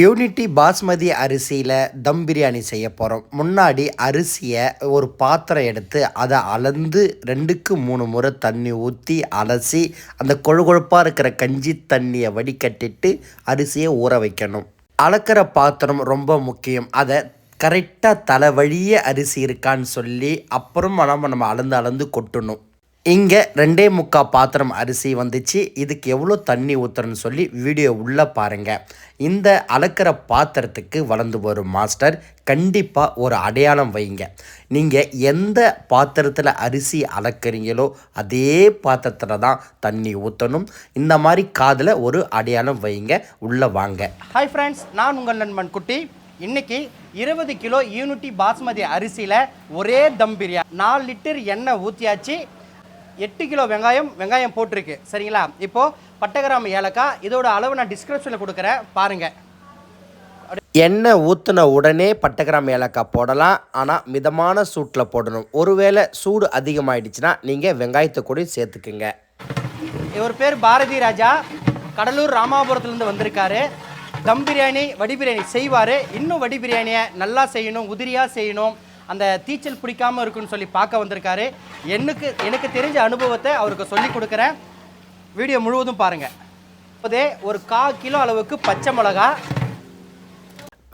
Unity basmati அரிசியில் தம் பிரியாணி செய்ய போகிறோம் முன்னாடி அரிசியை ஒரு பாத்திரம் எடுத்து அதை அளந்து ரெண்டுக்கு மூணு முறை தண்ணி ஊற்றி அலசி அந்த கொழுகொழுப்பாக இருக்கிற கஞ்சி தண்ணியை வடிகட்டிட்டு அரிசியை ஊற வைக்கணும். அளக்கிற பாத்திரம் ரொம்ப முக்கியம். அதை கரெக்டாக தலை வழியே அரிசி இருக்கான்னு சொல்லி அப்புறம் நம்ம நம்ம அளந்து அளந்து கொட்டணும். இங்கே ரெண்டே முக்கா பாத்திரம் அரிசி வந்துச்சு. இதுக்கு எவ்வளோ தண்ணி ஊற்றுறன்னு சொல்லி வீடியோ உள்ளே பாருங்கள் இந்த அளக்கிற பாத்திரத்துக்கு வளர்ந்து வரும் மாஸ்டர் கண்டிப்பாக ஒரு அடையாளம் வைங்க. நீங்கள் எந்த பாத்திரத்தில் அரிசி அளக்குறீங்களோ அதே பாத்திரத்தில் தான் தண்ணி ஊற்றணும் இந்த மாதிரி காதில் ஒரு அடையாளம் வைங்க உள்ளே வாங்க. ஹாய் ஃப்ரெண்ட்ஸ் நான் உங்கள் நண்பன் குட்டி. இன்னைக்கு இருபது கிலோ யூனிட்டி பாஸ்மதி அரிசியில் ஒரே தம் பிரியாணி நாலு லிட்டர் எண்ணெய் ஊற்றியாச்சு எட்டு கிலோ வெங்காயம் வெங்காயம் போட்டிருக்கு. சரிங்களா? இப்போது பட்டகிராம் ஏலக்காய் இதோட அளவு நான் டிஸ்கிரிப்ஷனில் கொடுக்குறேன். பாருங்கள் எண்ணெய் ஊற்றின உடனே பட்டகிராம் ஏலக்காய் போடலாம். ஆனால் மிதமான சூட்டில் போடணும். ஒருவேளை சூடு அதிகமாயிடுச்சுன்னா நீங்கள் வெங்காயத்தை கூட சேர்த்துக்குங்க. இவர் பேர் பாரதி ராஜா. கடலூர் ராமாபுரத்துலேருந்து வந்திருக்காரு. தம் பிரியாணி வடி பிரியாணி செய்வார். இன்னும் வடி பிரியாணியை நல்லா செய்யணும் உதிரியாக செய்யணும். அந்த தீச்சல் பிடிக்காம இருக்குன்னு சொல்லி பார்க்க வந்திருக்காரு. எனக்கு எனக்கு தெரிஞ்ச அனுபவத்தை அவருக்கு சொல்லி கொடுக்குறேன். வீடியோ முழுவதும் பாருங்கள் அதே ஒரு கா கிலோ அளவுக்கு பச்சை மிளகா.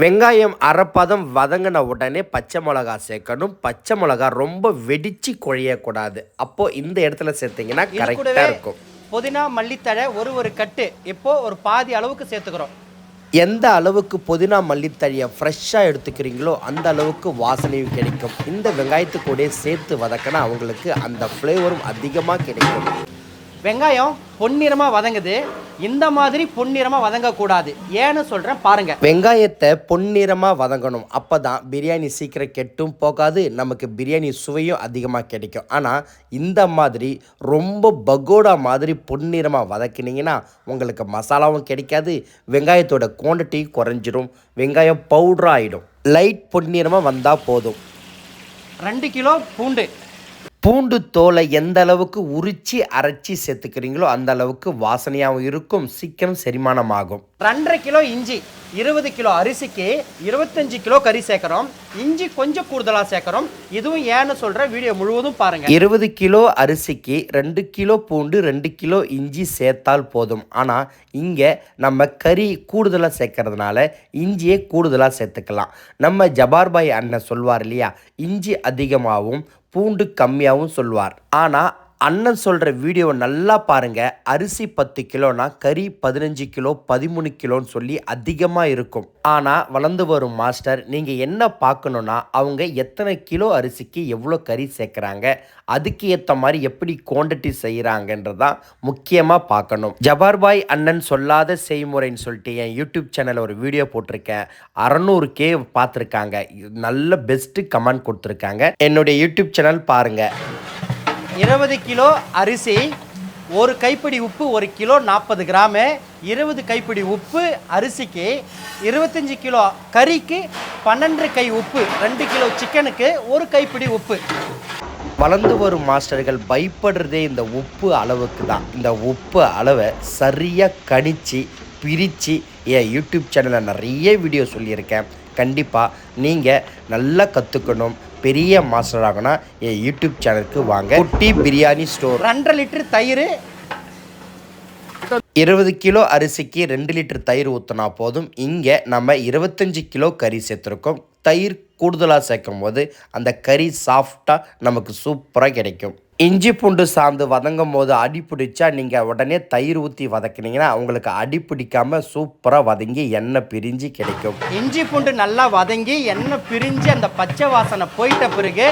வெங்காயம் அரைப்பதம் வதங்கின உடனே பச்சை மிளகா சேர்க்கணும். பச்சை மிளகா ரொம்ப வெடிச்சு குழையக்கூடாது. அப்போ இந்த இடத்துல சேர்த்தீங்கன்னா கரெக்டாக இருக்கும். புதினா மல்லித்தழை ஒரு ஒரு கட்டு. இப்போ ஒரு பாதி அளவுக்கு சேர்த்துக்கிறோம். எந்த அளவுக்கு புதினா மல்லித்தழியை ஃப்ரெஷ்ஷாக எடுத்துக்கிறீங்களோ அந்த அளவுக்கு வாசனையும் கிடைக்கும். இந்த வெங்காயத்து சேர்த்து வதக்கினா அவங்களுக்கு அந்த ஃப்ளேவரும் அதிகமாக கிடைக்கும். வெங்காயம் பொன்னிறமாக வதங்குது. இந்த மாதிரி பொன்னிறமாக வதங்கக்கூடாது. ஏன்னு சொல்கிறேன் பாருங்கள் வெங்காயத்தை பொன்னிறமாக வதங்கணும். அப்போ தான் பிரியாணி சீக்கிரம் கெட்டும் போகாது. நமக்கு பிரியாணி சுவையும் அதிகமாக கிடைக்கும். ஆனால் இந்த மாதிரி ரொம்ப பகோடா மாதிரி பொன்னிறமாக வதக்கினீங்கன்னா உங்களுக்கு மசாலாவும் கிடைக்காது. வெங்காயத்தோட குவான்டிட்டி குறைஞ்சிரும். வெங்காயம் பவுடர் ஆகிடும் லைட் பொன்னிறமாக வந்தால் போதும். ரெண்டு கிலோ பூண்டு. பூண்டு தோலை எந்த அளவுக்கு உரிச்சு அரைச்சி சேர்த்துக்கிறீங்களோ அந்த அளவுக்கு வாசனையாகவும் இருக்கும் சீக்கிரம் செரிமானமாகும். ரெண்டரை கிலோ இஞ்சி இருபது கிலோ அரிசிக்கு இருபத்தஞ்சு கிலோ கறி சேர்க்குறோம். இஞ்சி கொஞ்சம் கூடுதலாக சேர்க்குறோம். இதுவும் ஏன்னு சொல்கிற வீடியோ முழுவதும் பாருங்கள் இருபது கிலோ அரிசிக்கு ரெண்டு கிலோ பூண்டு ரெண்டு கிலோ இஞ்சி சேர்த்தால் போதும். ஆனால் இங்கே நம்ம கறி கூடுதலாக சேர்க்கறதுனால இஞ்சியை கூடுதலாக சேர்த்துக்கலாம். நம்ம ஜபார்பாய் அண்ணன் சொல்வார் இல்லையா? இஞ்சி அதிகமாகவும் பூண்டு கம்மியாகவும் சொல்வார். ஆனால் அண்ணன் சொல்கிற வீடியோவை நல்லா பாருங்கள் அரிசி பத்து கிலோனா கறி பதினஞ்சு கிலோ பதிமூணு கிலோன்னு சொல்லி அதிகமாக இருக்கும். ஆனால் வளர்ந்து வரும் மாஸ்டர் நீங்கள் என்ன பார்க்கணுன்னா அவங்க எத்தனை கிலோ அரிசிக்கு எவ்வளோ கறி சேர்க்குறாங்க அதுக்கு ஏற்ற மாதிரி எப்படி குவான்டிட்டி செய்கிறாங்கன்றதான் முக்கியமாக பார்க்கணும். ஜபார்பாய் அண்ணன் சொல்லாத செய்முறைன்னு சொல்லிட்டு என் யூடியூப் சேனலில் ஒரு வீடியோ போட்டிருக்கேன். அறநூறு கே பார்த்துருக்காங்க. நல்ல பெஸ்ட்டு கமெண்ட் கொடுத்துருக்காங்க. என்னுடைய யூடியூப் சேனல் பாருங்கள் இருபது கிலோ அரிசி ஒரு கைப்பிடி உப்பு ஒரு கிலோ நாற்பது கிராமு. இருபது கைப்பிடி உப்பு அரிசிக்கு இருபத்தஞ்சி கிலோ கறிக்கு பன்னெண்டு கை உப்பு ரெண்டு கிலோ சிக்கனுக்கு ஒரு கைப்பிடி உப்பு. வளர்ந்து வரும் மாஸ்டர்கள் பயப்படுறதே இந்த உப்பு அளவுக்கு தான். இந்த உப்பு அளவை சரியாக கணிச்சு பிரித்து என் யூடியூப் சேனலில் நிறைய வீடியோ சொல்லியிருக்கேன். கண்டிப்பாக நீங்கள் நல்லா கற்றுக்கணும் பெரிய மாஸ்டர் ஆகணும் என் யூடியூப் சேனலுக்கு வாங்க. குட்டி பிரியாணி ஸ்டோர் ரெண்டரை லிட்டர் தயிர். இருபது கிலோ அரிசிக்கு ரெண்டு லிட்டர் தயிர் ஊற்றினா போதும். இங்கே நம்ம இருபத்தஞ்சி கிலோ கறி சேர்த்துருக்கோம். தயிர் கூடுதலாக சேர்க்கும் போது அந்த கறி சாஃப்டாக நமக்கு சூப்பராக கிடைக்கும். இஞ்சி பூண்டு சாந்து வதங்கும் போது அடி பிடிச்சா நீங்கள் உடனே தயிர் ஊற்றி வதக்குனீங்கன்னா உங்களுக்கு அடி பிடிக்காமல் சூப்பராக வதங்கி எண்ணெய் பிரிஞ்சு கிடைக்கும். இஞ்சி பூண்டு நல்லா வதங்கி எண்ணெய் பிரிஞ்சு அந்த பச்சை வாசனை போயிட்ட பிறகு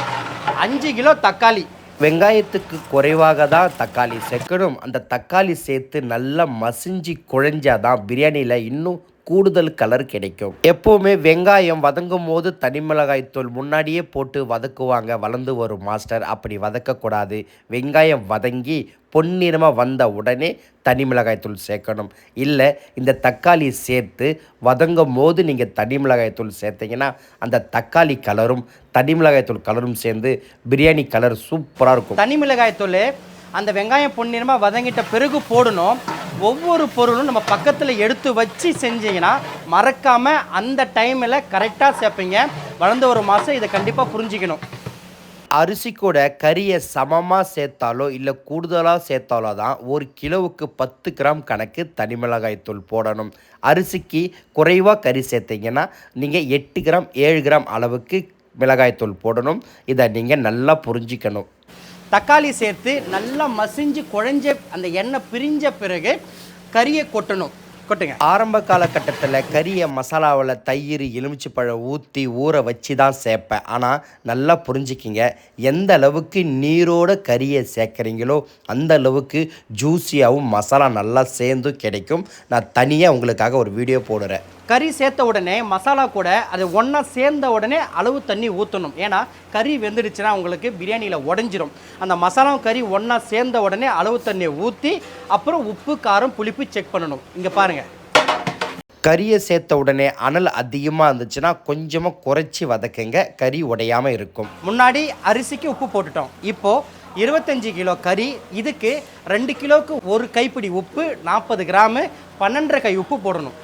அஞ்சு கிலோ தக்காளி. வெங்காயத்துக்கு குறைவாக தான் தக்காளி சேர்க்கணும். அந்த தக்காளி சேர்த்து நல்லா மசிஞ்சு குழஞ்சாதான் பிரியாணியில் இன்னும் கூடுதல் கலர் கிடைக்கும். எப்போவுமே வெங்காயம் வதங்கும் போது தனி மிளகாய் தூள் முன்னாடியே போட்டு வதக்குவாங்க வளர்ந்து வரும் மாஸ்டர் அப்படி வதக்கக்கூடாது. வெங்காயம் வதங்கி பொன்னிறமாக வந்த உடனே தனி மிளகாய் தூள் சேர்க்கணும். இல்லை இந்த தக்காளி சேர்த்து வதங்கும் போது நீங்கள் தனி மிளகாய் தூள் சேர்த்தீங்கன்னா அந்த தக்காளி கலரும் தனி மிளகாய் தூள் கலரும் சேர்ந்து பிரியாணி கலர் சூப்பராக இருக்கும். தனி மிளகாய் தூள் அந்த வெங்காயம் பொன்னிறமாக வதங்கிட்ட பிறகு போடணும். ஒவ்வொரு பொருளும் நம்ம பக்கத்தில் எடுத்து வச்சு செஞ்சீங்கன்னா மறக்காமல் அந்த டைமில் கரெக்டாக சேர்ப்பீங்க. வளர்ந்த ஒரு மாதம் இதை கண்டிப்பாக புரிஞ்சுக்கணும். அரிசி கூட கறியை சமமாக சேர்த்தாலோ இல்லை கூடுதலாக சேர்த்தாலோ தான் ஒரு கிலோவுக்கு பத்து கிராம் கணக்கு தனி போடணும். அரிசிக்கு குறைவாக கறி சேர்த்தீங்கன்னா நீங்கள் எட்டு கிராம் ஏழு கிராம் அளவுக்கு மிளகாய் தூள் போடணும். இதை நீங்கள் நல்லா புரிஞ்சிக்கணும். தக்காளி சேர்த்து நல்லா மசிஞ்சு குழஞ்ச அந்த எண்ணெய் பிரிஞ்ச பிறகு கறியை கொட்டணும். கொட்டுங்க. ஆரம்ப காலகட்டத்தில் கறியை மசாலாவில் தயிர் எலுமிச்சைப்பழம் ஊற்றி ஊற வச்சு தான் சேர்ப்பேன் ஆனால் நல்லா புரிஞ்சுக்கிங்க எந்த அளவுக்கு நீரோட கறியை சேர்க்குறீங்களோ அந்த அளவுக்கு ஜூஸியாகவும் மசாலா நல்லா சேர்ந்தும் கிடைக்கும். நான் தனியாக உங்களுக்காக ஒரு வீடியோ போடுறேன். கறி சேர்த்த உடனே மசாலா கூட அது ஒன்றா சேர்ந்த உடனே அளவு தண்ணி ஊற்றணும் ஏன்னா கறி வெந்துடுச்சுன்னா உங்களுக்கு பிரியாணியில் உடஞ்சிரும். அந்த மசாலாவும் கறி ஒன்றா சேர்ந்த உடனே அளவு தண்ணியை ஊற்றி அப்புறம் உப்பு காரம் புளிப்பு செக் பண்ணணும். இங்கே பாருங்கள் கறியை சேர்த்த உடனே அனல் அதிகமாக இருந்துச்சுன்னா கொஞ்சமாக குறைச்சி வதக்குங்க. கறி உடையாமல் இருக்கும். முன்னாடி அரிசிக்கு உப்பு போட்டுட்டோம். இப்போ இருபத்தஞ்சு கிலோ கறி இதுக்கு ரெண்டு கிலோவுக்கு ஒரு கைப்பிடி உப்பு நாற்பது கிராமு பன்னெண்டரை கை உப்பு போடணும்.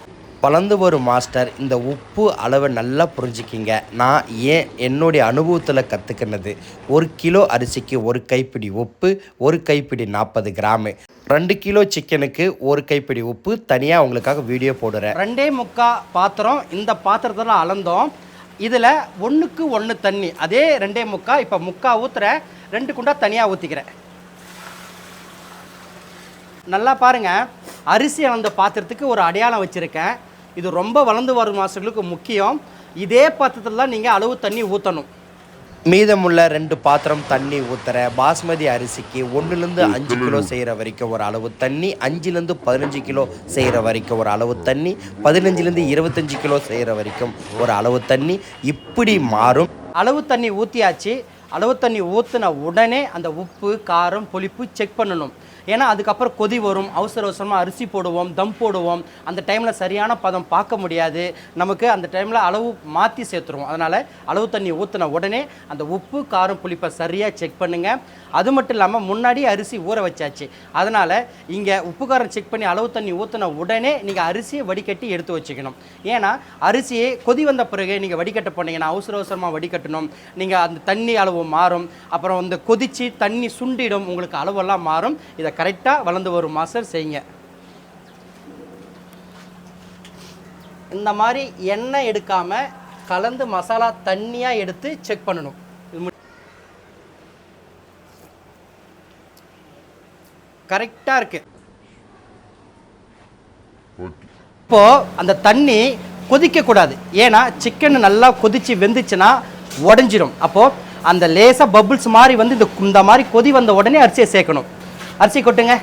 வளர்ந்து வரும் மாஸ்டர் இந்த உப்பு அளவை நல்லா புரிஞ்சுக்கிங்க. நான் ஏன் என்னுடைய அனுபவத்தில் கற்றுக்கினது ஒரு கிலோ அரிசிக்கு ஒரு கைப்பிடி உப்பு ஒரு கைப்பிடி நாற்பது கிராமு. ரெண்டு கிலோ சிக்கனுக்கு ஒரு கைப்பிடி உப்பு தனியாக உங்களுக்காக வீடியோ போடுறேன். ரெண்டே முக்கா பாத்திரம் இந்த பாத்திரத்தில் அளந்தோம். இதில் ஒன்றுக்கு ஒன்று தண்ணி. அதே ரெண்டே முக்கா இப்போ முக்கா ஊற்றுறேன் ரெண்டு குண்டா தனியாக ஊற்றிக்கிறேன் நல்லா பாருங்கள் அரிசி அளந்த பாத்திரத்துக்கு ஒரு அடையாளம் வச்சுருக்கேன். இது ரொம்ப வளர்ந்து வரும் மாதங்களுக்கு முக்கியம். இதே பாத்திரத்தில் தான் நீங்கள் அளவு தண்ணி ஊற்றணும் மீதமுள்ள ரெண்டு பாத்திரம் தண்ணி ஊற்றுற பாஸ்மதி அரிசிக்கு ஒன்றுலேருந்து அஞ்சு கிலோ செய்கிற வரைக்கும் ஒரு அளவு தண்ணி அஞ்சுலேருந்து பதினஞ்சு கிலோ செய்கிற வரைக்கும் ஒரு அளவு தண்ணி பதினஞ்சுலேருந்து இருபத்தஞ்சு கிலோ செய்கிற வரைக்கும் ஒரு அளவு தண்ணி. இப்படி மாறும். அளவு தண்ணி ஊற்றியாச்சு அளவு தண்ணி ஊற்றின உடனே அந்த உப்பு காரம் புளிப்பு செக் பண்ணணும். ஏன்னா அதுக்கப்புறம் கொதி வரும் அவசர அவசரமாக அரிசி போடுவோம் தம் போடுவோம். அந்த டைமில் சரியான பதம் பார்க்க முடியாது. நமக்கு அந்த டைமில் அளவு மாற்றி சேர்த்துருவோம். அதனால் அளவு தண்ணி ஊற்றின உடனே அந்த உப்பு காரம் புளிப்பை சரியாக செக் பண்ணுங்கள் அது மட்டும் இல்லாமல் முன்னாடி அரிசி ஊற வச்சாச்சு. அதனால் இங்கே உப்பு காரம் செக் பண்ணி அளவு தண்ணி ஊற்றின உடனே நீங்கள் அரிசியை வடிகட்டி எடுத்து வச்சுக்கணும். ஏன்னா அரிசியை கொதி வந்த பிறகு நீங்கள் வடிகட்ட போனீங்கன்னா அவசர அவசரமாக வடிகட்டணும். நீங்கள் அந்த தண்ணி அளவு மாறும். அப்புறம் இந்த கொதிச்சு தண்ணி சுண்டிடும். உங்களுக்கு அளவெல்லாம் மாறும். இதை கரெக்டாக வளர்ந்து வரும் மாஸ்டர். செய்யுங்க. இந்த மாதிரி எண்ணெய் எடுக்காமல் கலந்து மசாலா தண்ணியாக எடுத்து செக் பண்ணணும் இது மு- கரெக்டாக இருக்கு. இப்போ அந்த தண்ணி கொதிக்க கூடாது ஏன்னா சிக்கன் நல்லா கொதிச்சு வெந்துச்சுன்னா உடஞ்சிரும். அப்போ அந்த லேசா பபிள்ஸ் மாதிரி வந்து இந்த இந்த மாதிரி கொதி வந்த உடனே அரிசியை சேர்க்கணும். அரிசி கொட்டுங்க.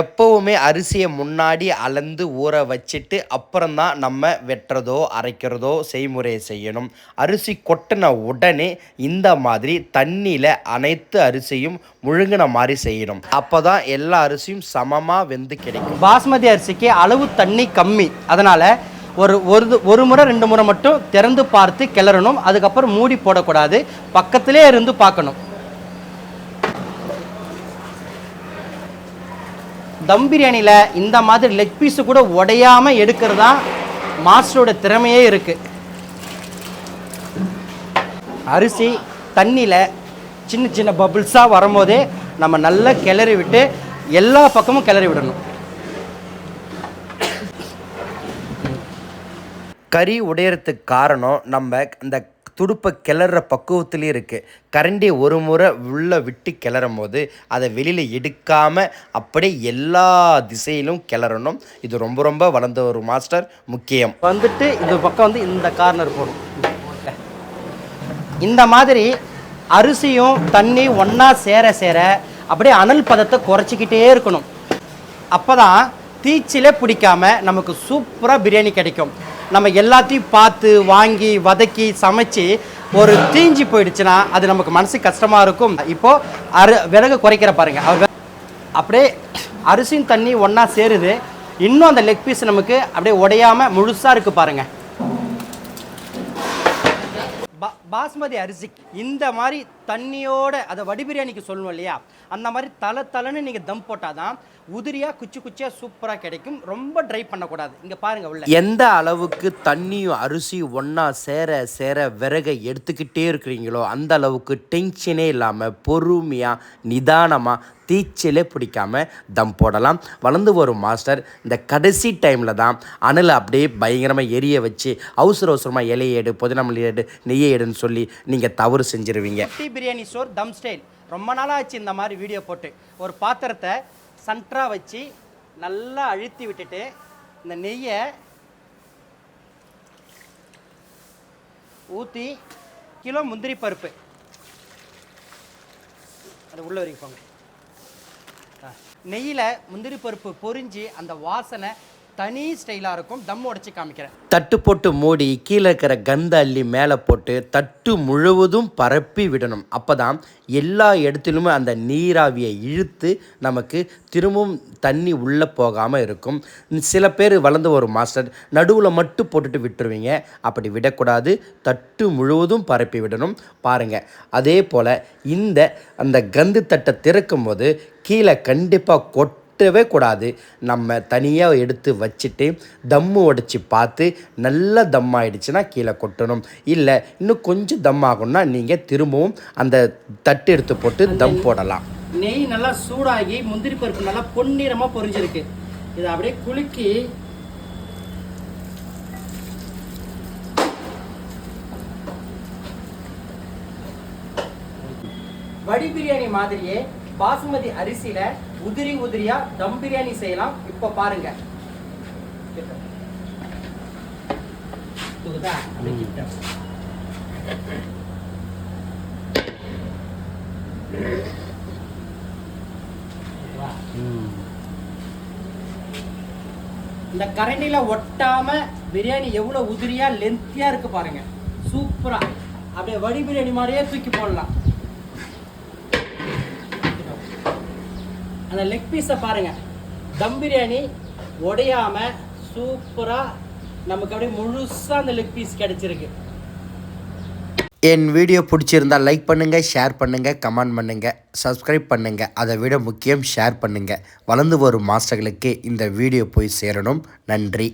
எப்போவுமே அரிசியை முன்னாடி அளந்து ஊற வச்சுட்டு அப்புறம்தான் நம்ம வெட்டுறதோ அரைக்கிறதோ செய்முறையை செய்யணும். அரிசி கொட்டின உடனே இந்த மாதிரி தண்ணியில் அனைத்து அரிசியும் முழுங்கின மாதிரி செய்யணும். அப்போ தான் எல்லா அரிசியும் சமமாக வெந்து கிடைக்கும். பாஸ்மதி அரிசிக்கு அளவு தண்ணி கம்மி. அதனால் ஒரு ஒரு ஒரு முறை ரெண்டு முறை மட்டும் திறந்து பார்த்து கிளறணும். அதுக்கப்புறம் மூடி போடக்கூடாது. பக்கத்திலே இருந்து பார்க்கணும். தம் பிரியாணியில் இந்த மாதிரி லெக் பீஸு கூட உடையாமல் எடுக்கிறது தான் மாஸ்டரோட திறமையே இருக்குது அரிசி தண்ணியில் சின்ன சின்ன பபிள்ஸாக வரும்போதே நம்ம நல்லா கிளறி விட்டு எல்லா பக்கமும் கிளறி விடணும். கறி உடையறதுக்கு காரணம் நம்ம இந்த துடுப்பை கிளற பக்குவத்துலேயே இருக்குது கரண்டி ஒரு முறை உள்ளே விட்டு கிளறும் போது அதை வெளியில் எடுக்காமல் அப்படியே எல்லா திசையிலும் கிளறணும். இது ரொம்ப ரொம்ப வளர்ந்த ஒரு மாஸ்டர் முக்கியம். வந்துட்டு இந்த பக்கம் வந்து இந்த கார்னர் போடும் இந்த மாதிரி அரிசியும் தண்ணி ஒன்றா சேர சேர அப்படியே அனல் பதத்தை குறைச்சிக்கிட்டே இருக்கணும். அப்போ தான் தீச்சிலே பிடிக்காம நமக்கு சூப்பராக பிரியாணி கிடைக்கும். நம்ம எல்லாத்தையும் பார்த்து வாங்கி வதக்கி சமைச்சு ஒரு தீஞ்சு போயிடுச்சுன்னா அது நமக்கு மனசு கஷ்டமாக இருக்கும். இப்போது அரு விறகு குறைக்கிற பாருங்க. அப்படியே அரிசியும் தண்ணி ஒன்றா சேருது. இன்னும் அந்த லெக் பீஸ் நமக்கு அப்படியே உடையாம முழுசாக இருக்கு பாருங்க. பா- பாஸ்மதி அரிசி. இந்த மாதிரி தண்ணியோட அதை வடி பிரியாணிக்கு சொல்லணும் இல்லையா? அந்த மாதிரி தலை தலைன்னு நீங்கள் தம் போட்டால் தான் உதிரியாக குச்சி குச்சியாக சூப்பராக கிடைக்கும். ரொம்ப ட்ரை பண்ணக்கூடாது. இங்கே பாருங்கள் உள்ள. எந்த அளவுக்கு தண்ணியும் அரிசி ஒன்றா சேர சேர விறகை எடுத்துக்கிட்டே இருக்கிறீங்களோ அந்த அளவுக்கு டென்ஷனே இல்லாமல் பொறுமையாக நிதானமாக தீச்சலே பிடிக்காம தம் போடலாம். வளர்ந்து வரும் மாஸ்டர் இந்த கடைசி டைமில் தான் அனலை அப்படியே பயங்கரமாக எரிய வச்சு அவசர அவசரமாக இலையை எடு புதினமல்லி எடு நெய்யை எடுன்னு சொல்லி நீங்கள் தவறு செஞ்சிருவீங்க. பிரியாணி ஸ்டோர் தம் ஸ்டைல் ரொம்ப நாளாக ஆச்சு இந்த மாதிரி வீடியோ போட்டு. ஒரு பாத்திரத்தை சன்ட்ரா வச்சு நல்லா அழுத்தி விட்டுட்டு இந்த நெய்யை ஊற்றி கிலோ முந்திரி பருப்பு. அது உள்ளே வரைக்கும் போங்க. நெய்யில் முந்திரி பருப்பு பொரிஞ்சு அந்த வாசனை தனி ஸ்டைலாக இருக்கும். தம் உடச்சி காமிக்கிறேன். தட்டு போட்டு மூடி கீழே இருக்கிற கந்த அள்ளி மேலே போட்டு தட்டு முழுவதும் பரப்பி விடணும். அப்போ தான் எல்லா இடத்திலுமே அந்த நீராவியை இழுத்து நமக்கு திரும்பவும் தண்ணி உள்ளே போகாமல் இருக்கும். சில பேர் வளர்ந்த ஒரு மாஸ்டர் நடுவில் மட்டும் போட்டுட்டு விட்டுருவீங்க. அப்படி விடக்கூடாது. தட்டு முழுவதும் பரப்பி விடணும். பாருங்கள் அதே போல் இந்த அந்த கந்து தட்டை திறக்கும் போது கீழே கண்டிப்பாக கொட் ஒட்டவே கூடாது. நம்ம தனியாக எடுத்து வச்சுட்டு தம்மு உடைச்சி பார்த்து நல்லா தம் ஆயிடுச்சுன்னா கீழே கொட்டணும். இல்லை இன்னும் கொஞ்சம் தம் ஆகணும்னா நீங்கள் திரும்பவும் அந்த தட்டு எடுத்து போட்டு தம் போடலாம். நெய் நல்லா சூடாகி முந்திரி பருப்பு நல்லா பொன்னிறமாக பொரிஞ்சிருக்கு. இதை அப்படியே குலுக்கி வடி பிரியாணி மாதிரியே பாசுமதி அரிசியில உதிரி உதிரியா தம் பிரியாணி செய்யலாம். இப்போ பாருங்க. இந்த கரண்டில ஒட்டாம பிரியாணி எவ்வளவு உதிரியா லென்த்தியா இருக்கு பாருங்க. சூப்பரா. அப்படியே வடி பிரியாணி மாதிரியே தூக்கி போடலாம். அந்த லெக் பீஸை பாருங்கள் தம் பிரியாணி உடையாமல் சூப்பராக நமக்கு அப்படியே முழுசாக அந்த லெக் பீஸ் கிடைச்சிருக்கு. என் வீடியோ பிடிச்சிருந்தா லைக் பண்ணுங்கள் ஷேர் பண்ணுங்கள் கமெண்ட் பண்ணுங்கள் சப்ஸ்கிரைப் பண்ணுங்கள் அதை விட முக்கியம் ஷேர் பண்ணுங்கள் வளர்ந்து வரும் மாஸ்டர்களுக்கு இந்த வீடியோ போய் சேரணும். நன்றி.